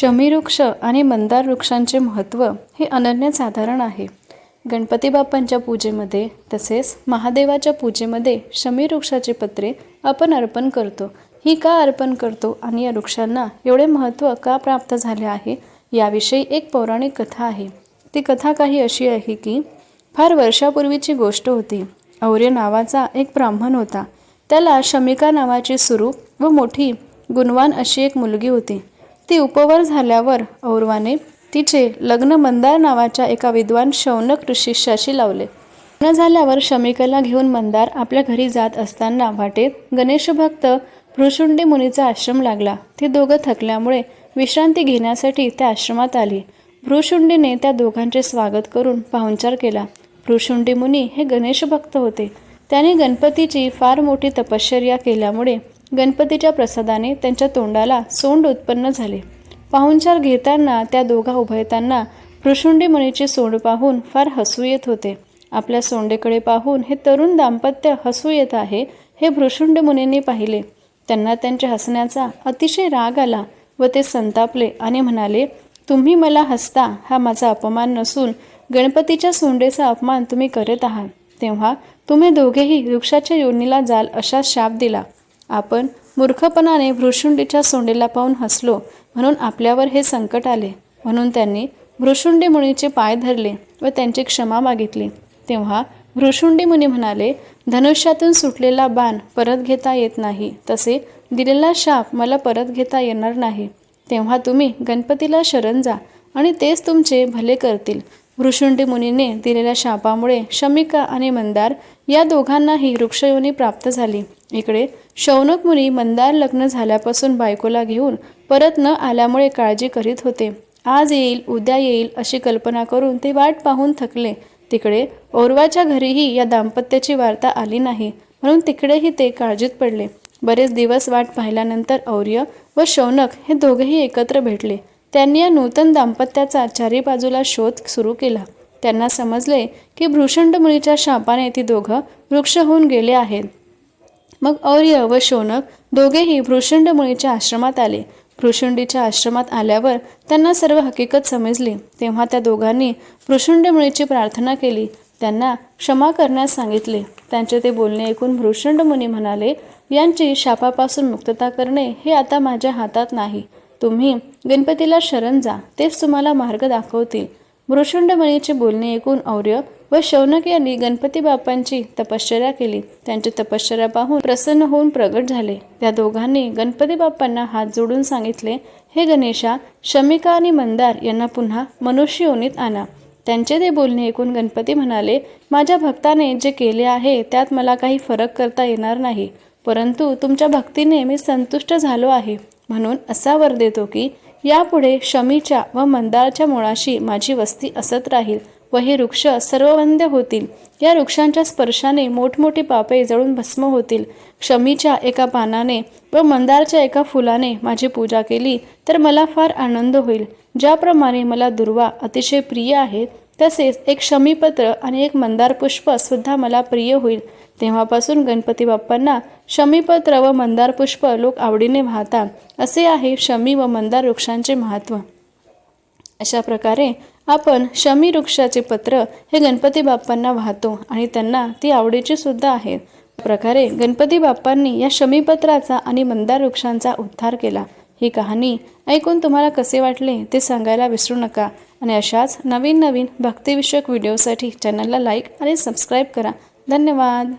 शमीवृक्ष आणि मंदार वृक्षांचे महत्त्व हे अनन्यसाधारण आहे. गणपती बाप्पांच्या पूजेमध्ये तसेच महादेवाच्या पूजेमध्ये शमीवृक्षाची पत्रे आपण अर्पण करतो. ही का अर्पण करतो आणि या वृक्षांना एवढे महत्त्व का प्राप्त झाले आहे याविषयी एक पौराणिक कथा आहे. ती कथा काही अशी आहे की फार वर्षापूर्वीची गोष्ट होती. और्य नावाचा एक ब्राह्मण होता. त्याला शमिका नावाची सुरू व मोठी गुणवान अशी एक मुलगी होती. ती उपवर झाल्यावर औरवाने तिचे लग्न मंदार नावाच्या एका विद्वान शौनक ऋषिष्याशी लावले. लग्न झाल्यावर शमिकेला घेऊन मंदार आपल्या घरी जात असताना वाटेत गणेशभक्त भृशुंडी मुनीचा आश्रम लागला. ती दोघं थकल्यामुळे विश्रांती घेण्यासाठी त्या आश्रमात आली. भृशुंडीने त्या दोघांचे स्वागत करून पाहुणचार केला. भृशुंडी मुनी हे गणेशभक्त होते. त्याने गणपतीची फार मोठी तपश्चर्या केल्यामुळे गणपतीच्या प्रसादाने त्यांच्या तोंडाला सोंड उत्पन्न झाले. पाहुणचार घेताना त्या दोघा उभयताना भृशुंडी मुनीचे सोंड पाहून फार हसू येत होते. आपल्या सोंडेकडे पाहून हे तरुण दाम्पत्य हसू येत आहे हे भृशुंड मुनींनी पाहिले. त्यांना त्यांच्या हसण्याचा अतिशय राग आला व ते संतापले आणि म्हणाले तुम्ही मला हसता हा माझा अपमान नसून गणपतीच्या सोंडेचा अपमान तुम्ही करत आहात. तेव्हा तुम्ही दोघेही वृक्षाच्या योनीला जाल असा शाप दिला. आपण मूर्खपणाने भृशुंडीच्या सोंडेला पाहून हसलो म्हणून आपल्यावर हे संकट आले. म्हणून त्यांनी भृशुंडी मुनीचे पाय धरले व त्यांची क्षमा मागितली. तेव्हा भृशुंडी मुनी म्हणाले धनुष्यातून सुटलेला बाण परत घेता येत नाही. तसे दिलेला शाप मला परत घेता येणार नाही. तेव्हा तुम्ही गणपतीला शरण जा आणि तेच तुमचे भले करतील. भृशुंडी मुनीने दिलेल्या शापामुळे शमिका आणि मंदार या दोघांनाही वृक्षयोनी प्राप्त झाली. इकडे शौनक मुनी मंदार लग्न झाल्यापासून बायकोला घेऊन परत न आल्यामुळे काळजी करीत होते. आज येईल उद्या येईल अशी कल्पना करून ते वाट पाहून थकले. तिकडे औरवाच्या घरीही या दाम्पत्याची वार्ता आली नाही. म्हणून तिकडेही ते काळजीत पडले. बरेच दिवस वाट पाहिल्यानंतर और्य व शौनक हे दोघेही एकत्र भेटले. त्यांनी या नूतन दाम्पत्याचा चारी बाजूला शोध सुरू केला. त्यांना समजले की भृषंड मुनीच्या शापाने ती दोघं वृक्ष होऊन गेले आहेत. मग और्य व शौनक दोघेही भृषंडमुळीच्या आश्रमात आले. भृशुंडीच्या आश्रमात आल्यावर त्यांना सर्व हकीकत समजली. तेव्हा त्या दोघांनी भृषुंडमुळीची प्रार्थना केली. त्यांना क्षमा करण्यास सांगितले. त्यांचे ते बोलणे ऐकून भृषंड मुनी म्हणाले यांची शापापासून मुक्तता करणे हे आता माझ्या हातात नाही. तुम्ही गणपतीला शरण जा. तेच तुम्हाला मार्ग दाखवतील. भृषुंड बोलणे ऐकून और्य व शौनक यांनी गणपती बाप्पांची तपश्चर्या केली. त्यांची तपश्चर्या पाहून प्रसन्न होऊन प्रगट झाले. त्या दोघांनी गणपती बाप्पांना हात जोडून सांगितले हे गणेशा शमिका आणि मंदार यांना पुन्हा मनुष्य योनीत आणा. त्यांचे ते बोलणे ऐकून गणपती म्हणाले माझ्या भक्ताने जे केले आहे त्यात मला काही फरक करता येणार नाही. परंतु तुमच्या भक्तीने मी संतुष्ट झालो आहे. म्हणून असा वर देतो की यापुढे शमीच्या व मंदाराच्या मुळाशी माझी वस्ती असत राहील व हे वृक्ष सर्ववंद्य होतील. या वृक्षांच्या स्पर्शाने मोठमोठी पापे जळून भस्म होतील. शमीच्या एका पानाने व मंदारच्या एका फुलाने माझी पूजा केली तर मला फार आनंद होईल. ज्याप्रमाणे मला दुर्वा अतिशय प्रिय आहे तसेच एक शमीपत्र आणि एक मंदार पुष्पसुद्धा मला प्रिय होईल. तेव्हापासून गणपती बाप्पांना शमीपत्र व मंदार पुष्प लोक आवडीने वाहतात असे आहे शमी व मंदार वृक्षांचे महत्त्व अशा प्रकारे आपण शमी वृक्षाचे पत्र हे गणपती बाप्पांना वाहतो आणि त्यांना ती आवडीची सुद्धा आहेत प्रकारे गणपती बाप्पांनी या शमीपत्राचा आणि मंदार वृक्षांचा उद्धार केला. ही कहाणी ऐकून तुम्हाला कसे वाटले ते सांगायला विसरू नका. आणि अशाच नवीन नवीन भक्तिविषयक व्हिडिओसाठी चॅनलला लाईक आणि सबस्क्राईब करा. धन्यवाद.